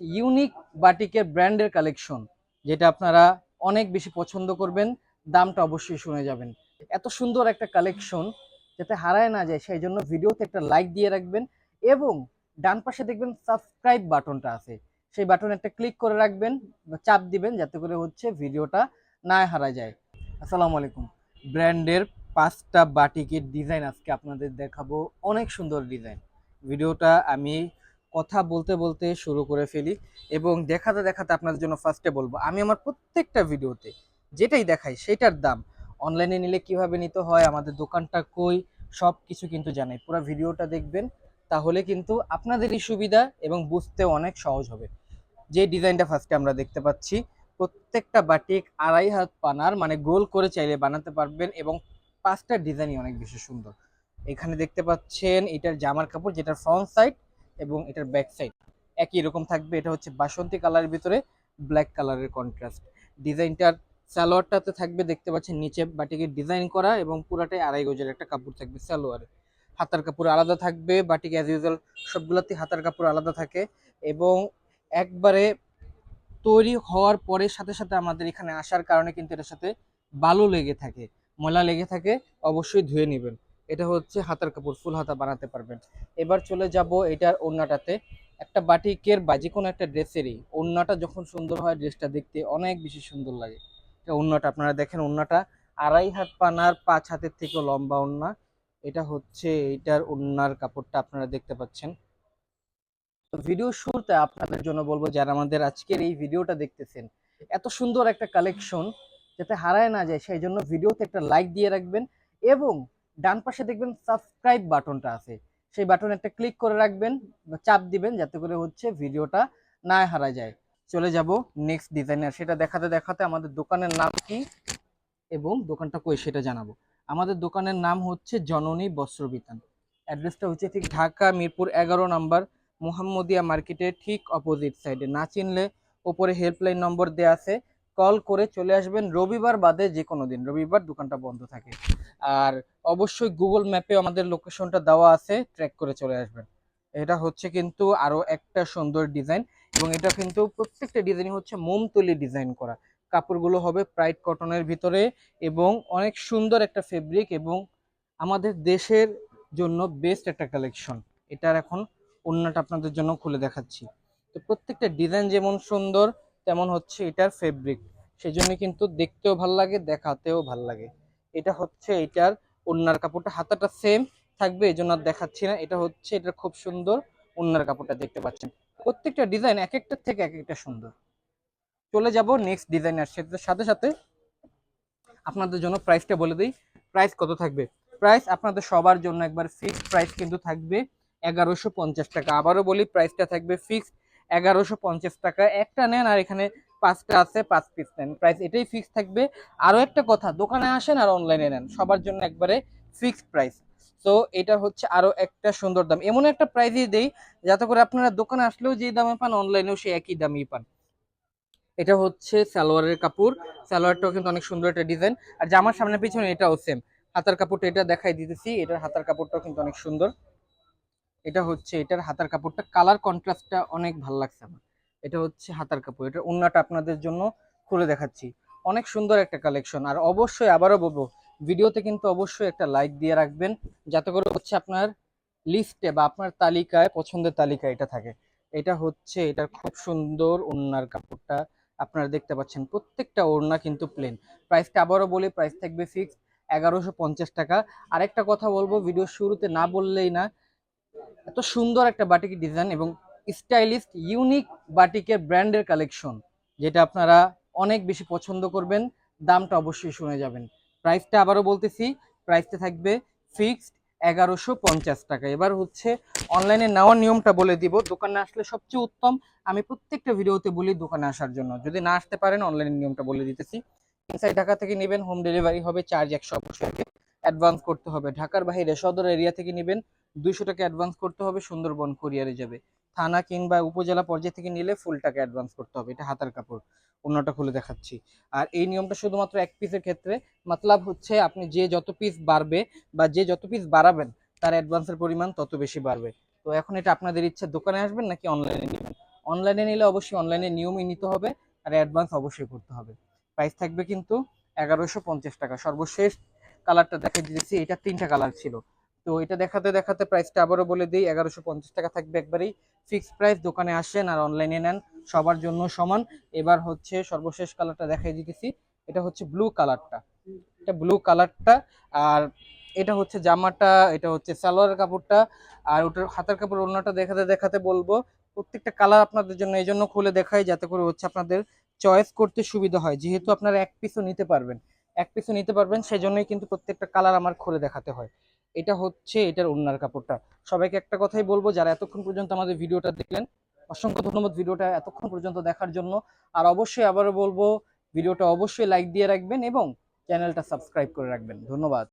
Unique বাটিকের ব্র্যান্ডের collection যেটা আপনারা অনেক বেশি পছন্দ করবেন, দামটা অবশ্যই শুনে যাবেন। এত সুন্দর একটা কালেকশন যাতে হারায় না যায়, সেই জন্য ভিডিওতে একটা লাইক দিয়ে রাখবেন এবং ডান পাশে দেখবেন সাবস্ক্রাইব বাটনটা আছে। সেই বাটনে একটা ক্লিক করে রাখবেন, বা চাপ দিবেন, যাতে করে হচ্ছে ভিডিওটা না হারা যায়। আসসালামু আলাইকুম। ব্র্যান্ডের পাঁচটা বাটিকের ডিজাইন আজকে আপনাদের দেখাবো। অনেক সুন্দর ডিজাইন ভিডিওটা আমি কথা বলতে বলতে শুরু করে ফেলি এবং দেখাতে দেখাতে আপনাদের জন্য ফার্স্টে বলব, আমি আমার প্রত্যেকটা ভিডিওতে যেটাই দেখাই সেটার দাম। অনলাইনে নিলে কীভাবে নিতে হয়, আমাদের দোকানটা কই সব কিছু কিন্তু জানাই। পুরো ভিডিওটা দেখবেন, তাহলে কিন্তু আপনাদেরই সুবিধা এবং বুঝতে অনেক সহজ হবে। যে ডিজাইনটা ফার্স্টে আমরা দেখতে পাচ্ছি, প্রত্যেকটা বাটিক আড়াই হাত পানার মানে গোল করে চাইলে বানাতে পারবেন এবং পাঁচটা ডিজাইনই অনেক বেশি সুন্দর। এখানে দেখতে পাচ্ছেন, এটার জামার কাপড় যেটার ফ্রন্ট সাইড এবং এটার ব্যাক সাইড একই রকম থাকবে। এটা হচ্ছে বাসন্তী কালারের ভিতরে ব্ল্যাক কালারের কন্ট্রাস্ট ডিজাইনটার সালোয়ারটাতে থাকবে, দেখতে পাচ্ছেন নিচে বাটিকে ডিজাইন করা এবং পুরাটাই আড়াই গজের একটা কাপড় থাকবে সালোয়ারে। হাতার কাপড় আলাদা থাকবে, বাটিক অ্যাজ ইউজুয়াল সবগুলোতে হাতার কাপড় আলাদা থাকে এবং একবারে তৈরি হওয়ার পরে সাথে সাথে আমাদের এখানে আসার কারণে কিন্তু এটার সাথে বালু লেগে থাকে, ময়লা লেগে থাকে, অবশ্যই ধুয়ে নেবেন। এটা হচ্ছে হাতার কাপড়, ফুল হাতা বানাতে পারবেন। এবার চলে যাব এটার ওড়নাটাতে। একটা বাটিকের বা যে কোনো একটা ড্রেসেরই ওড়নাটা যখন সুন্দর হয়, ড্রেসটা দেখতে অনেক বেশি সুন্দর লাগে। এটা ওড়নাটা, আপনারা দেখেন ওড়নাটা আড়াই হাত পানার পাঁচ হাতের থেকেও লম্বা ওড়না। এটা হচ্ছে এইটার ওড়নার কাপড়টা আপনারা দেখতে পাচ্ছেন। তো ভিডিও শুরুতে আপনাদের জন্য বলব, যারা আমাদের আজকের এই ভিডিওটা দেখতেছেন, এত সুন্দর একটা কালেকশন যাতে হারায় না যায়, সেই জন্য ভিডিওতে একটা লাইক দিয়ে রাখবেন এবং ডান পাশে দেখবেন সাবস্ক্রাইব বাটনটা আছে। সেই বাটনে একটা ক্লিক করে রাখবেন চাপ দিবেন, যাতে করে হচ্ছে ভিডিওটা না হারা যায়। চলে যাব নেক্সট ডিজাইনার সেটা দেখাতে দেখাতে আমাদের দোকানের নাম কি এবং দোকানটা কই সেটা জানাব। আমাদের দোকানের নাম হচ্ছে জননী বস্ত্র বিতান। অ্যাড্রেসটা হচ্ছে ঠিক ঢাকা, মিরপুর, এগারো নাম্বার, মোহাম্মদিয়া মার্কেটের ঠিক অপোজিট সাইডে না চিনলে ওপরে হেল্পলাইন নম্বর দেওয়া আছে। কল করে চলে আসবেন রবিবার বাদে যে কোনো দিন। রবিবার দোকানটা বন্ধ থাকে। আর অবশ্যই গুগল ম্যাপে আমাদের লোকেশনটা দেওয়া আছে, ট্র্যাক করে চলে আসবেন। এটা হচ্ছে কিন্তু আরও একটা সুন্দর ডিজাইন এবং এটা কিন্তু প্রত্যেকটা ডিজাইন হচ্ছে মোম মোমতলি ডিজাইন করা। কাপড়গুলো হবে প্রাইড কটনের ভিতরে এবং অনেক সুন্দর একটা ফেব্রিক এবং আমাদের দেশের জন্য বেস্ট একটা কালেকশন। এটার এখন অন্যটা আপনাদের জন্য খুলে দেখাচ্ছি। তো প্রত্যেকটা ডিজাইন যেমন সুন্দর তেমন হচ্ছে এটার ফেব্রিক সেই জন্য কিন্তু দেখতেও ভালো লাগে, দেখাতেও ভালো লাগে। এটা হচ্ছে এটার ওড়নার কাপড়টা, হাতাটা সেম থাকবে এই জন্য আর দেখাচ্ছি না। এটা হচ্ছে এটা খুব সুন্দর ওড়নার কাপড়টা, দেখতে পাচ্ছেন। প্রত্যেকটা ডিজাইন এক একটা থেকে এক একটা সুন্দর। চলে যাব নেক্সট ডিজাইনার সেটার সাথে সাথে। আপনাদের জন্য প্রাইসটা বলে দিই। প্রাইস কত থাকবে? প্রাইস আপনাদের সবার জন্য একবার ফিক্সড প্রাইস কিন্তু থাকবে এগারোশো পঞ্চাশ টাকা। আবারও বলি প্রাইসটা থাকবে ফিক্সড এগারোশো পঞ্চাশ টাকা। একটা নেন আর এখানে পাঁচটা আছে, পাঁচ পিস নেন। প্রাইস এটাই ফিক্সড থাকবে। আরও একটা কথা, দোকানে আসেন আর অনলাইনে নেন। সবার জন্য একবারে ফিক্সড প্রাইস তো এটা হচ্ছে আরও একটা সুন্দর দাম। এমন একটা প্রাইজই দেই, যাতে করে আপনারা দোকানে আসলেও যে দামে পান অনলাইনেও সেই একই দামই পান। এটা হচ্ছে সালোয়ারের কাপড়। সালোয়ারটাও কিন্তু অনেক সুন্দর একটা ডিজাইন আর জামার সামনে পিছনে এটাও সেম হাতার কাপড়টা এটা দেখাই দিতেছি। এটার হাতার কাপড়টাও কিন্তু অনেক সুন্দর। এটা হচ্ছে, এটার হাতার কাপড়টা কালার কন্ট্রাস্টটা অনেক ভালো লাগছে আমার। এটা হচ্ছে হাতার কাপড় এটা ওন্নাটা আপনাদের জন্য খুলে দেখাচ্ছি। অনেক সুন্দর একটা কালেকশন আর অবশ্যই আবারও বলব, ভিডিওতে কিন্তু অবশ্যই একটা লাইক দিয়ে রাখবেন, যাতে করে হচ্ছে আপনার লিস্টে বা আপনার তালিকায় পছন্দের তালিকায় এটা থাকে। এটা হচ্ছে, এটা খুব সুন্দর ওড়নার কাপড়টা আপনারা দেখতে পাচ্ছেন, প্রত্যেকটা ওড়না কিন্তু প্লেন প্রাইসটা আবারও বলি প্রাইস থাকবে ফিক্সড এগারোশো টাকা। আরেকটা কথা বলব ভিডিও শুরুতে না বললেই না এত সুন্দর একটা বাটিক ডিজাইন এবং স্টাইলিস্ট ইউনিক বাটিকের ব্র্যান্ডের কালেকশন যেটা আপনারা অনেক বেশি পছন্দ করবেন, দামটা অবশ্যই শুনে যাবেন। প্রাইসটা আবারও বলতেছি প্রাইসটা থাকবে ফিক্সড এগারোশো পঞ্চাশ টাকা। এবার হচ্ছে অনলাইনে নেওয়ার নিয়মটা বলে দিব, দোকানে আসলে সবচেয়ে উত্তম, আমি প্রত্যেকটা ভিডিওতে বলি দোকানে আসার জন্য। যদি না আসতে পারেন অনলাইনের নিয়মটা বলে দিতেছি। ইনসাইড ঢাকা থেকে নেবেন হোম ডেলিভারি হবে চার্জ একশো অবশ্যই অ্যাডভান্স করতে হবে। ঢাকার বাইরে সদর এরিয়া থেকে নেবেন দুইশো টাকা অ্যাডভান্স করতে হবে, সুন্দরবন কোরিয়ারে যাবে। থানা কিংবা উপজেলা পর্যায়ে থেকে নিলে ফুল টাকা অ্যাডভান্স করতে হবে, এটা হাতার কাপড়। অন্যটা খুলে দেখাচ্ছি। আর এই নিয়মটা শুধুমাত্র এক পিসের ক্ষেত্রে, মতলাব হচ্ছে আপনি যে যত পিস বাড়বে বা যে যত পিস বাড়াবেন, তার অ্যাডভান্সের পরিমাণ তত বেশি বাড়বে। তো এখন এটা আপনাদের ইচ্ছা, দোকানে আসবেন নাকি অনলাইনে নেবেন? অনলাইনে নিলে অবশ্যই অনলাইনে নিয়মই নিতে হবে, আর অ্যাডভান্স অবশ্যই করতে হবে। প্রাইস থাকবে কিন্তু এগারোশো টাকা, সর্বশেষ কালারটা দেখা দিয়েছি, এটা তিনটা কালার ছিল। তো এটা দেখাতে দেখাতে প্রাইসটা আবারও বলে দিই, এগারোশো পঞ্চাশ টাকা থাকবে একবারেই। ফিক্সড প্রাইস দোকানে আসেন আর অনলাইনে নেন, সবার জন্য সমান। এবার হচ্ছে সর্বশেষ কালারটা দেখাই দিতেছি, এটা হচ্ছে ব্লু কালারটা। এটা ব্লু কালারটা, আর এটা হচ্ছে জামাটা, এটা হচ্ছে সালোয়ার কাপড়টা, আর ওটার হাতের কাপড় অন্যটা দেখাতে দেখাতে বলব, প্রত্যেকটা কালার আপনাদের জন্য এই জন্য খুলে দেখাই, যাতে করে হচ্ছে আপনাদের চয়েস করতে সুবিধা হয়। যেহেতু আপনারা এক পিসও নিতে পারবেন। এক পিসও নিতে পারবেন সেই জন্যই কিন্তু প্রত্যেকটা কালার আমার খুলে দেখাতে হয়। এটা হচ্ছে এটার ওনার কাপড়টা। সবাইকে একটা কথাই বলব, যারা এতক্ষণ পর্যন্ত আমাদের ভিডিওটা দেখলেন, অসংখ্য ধন্যবাদ ভিডিওটা এতক্ষণ পর্যন্ত দেখার জন্য। আর অবশ্যই আবারও বলব, ভিডিওটা অবশ্যই লাইক দিয়ে রাখবেন এবং চ্যানেলটা সাবস্ক্রাইব করে রাখবেন। ধন্যবাদ।